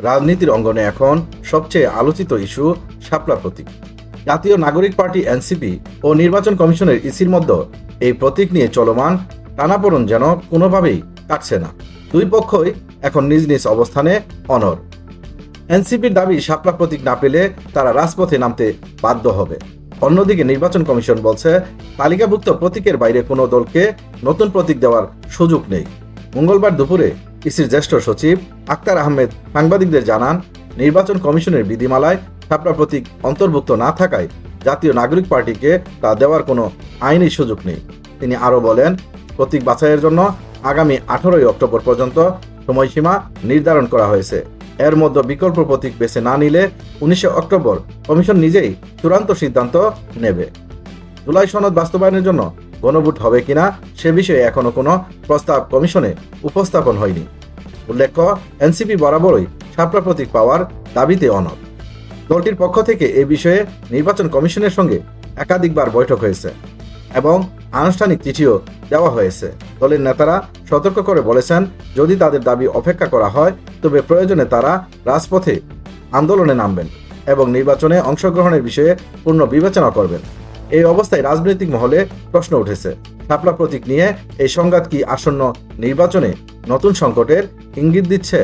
রাজনীতির অঙ্গনে এখন সবচেয়ে আলোচিত ইস্যু শাপলা প্রতীক। জাতীয় নাগরিক পার্টি এনসিপি ও নির্বাচন কমিশনের ইসির মধ্যে এই প্রতীক নিয়ে চলমান টানাপোড়ন যেন কোনোভাবেই কাটছে না। দুই পক্ষই এখন নিজ নিজ অবস্থানে অনর এনসিপির দাবি শাপলা প্রতীক না পেলে তারা রাজপথে নামতে বাধ্য হবে। অন্যদিকে নির্বাচন কমিশন বলছে, তালিকাভুক্ত প্রতীকের বাইরে কোনো দলকে নতুন প্রতীক দেওয়ার সুযোগ নেই। মঙ্গলবার দুপুরে ইসির জ্যেষ্ঠ সচিব আক্তার আহমেদ সাংবাদিকদের জানান, নির্বাচন কমিশনের বিধিমালায় শাপলা প্রতীক অন্তর্ভুক্ত না থাকায় জাতীয় নাগরিক পার্টিকে তা দেওয়ার কোনো আইনি সুযোগ নেই। তিনি আরও বলেন, প্রতীক বাছাইয়ের জন্য আগামী আঠারোই অক্টোবর পর্যন্ত সময়সীমা নির্ধারণ করা হয়েছে। এর মধ্যে বিকল্প প্রতীক বেছে না নিলে উনিশে অক্টোবর কমিশন নিজেই চূড়ান্ত সিদ্ধান্ত নেবে। জুলাই সনদ বাস্তবায়নের জন্য গণভোট হবে কিনা সে বিষয়ে এখনও কোনো প্রস্তাব কমিশনে উপস্থাপন হয়নি। উল্লেখ্য, এনসিপি বরাবরই সাপলা প্রতীক পাওয়ার দাবিতে অনড়। দলটির পক্ষ থেকে এ বিষয়ে নির্বাচন কমিশনের সঙ্গে একাধিকবার বৈঠক হয়েছে এবং আনুষ্ঠানিক চিঠিও দেওয়া হয়েছে। দলের নেতারা সতর্ক করে বলেছেন, যদি তাদের দাবি অপেক্ষা করা হয়, তবে প্রয়োজনে তারা রাজপথে আন্দোলনে নামবেন এবং নির্বাচনে অংশগ্রহণের বিষয়ে পূর্ণ বিবেচনা করবেন। এই অবস্থায় রাজনৈতিক মহলে প্রশ্ন উঠেছে। শাপলা প্রতীক নিয়ে এই সংঘাত কি আসন্ন নির্বাচনে নতুন সংকটের ইঙ্গিত দিচ্ছে?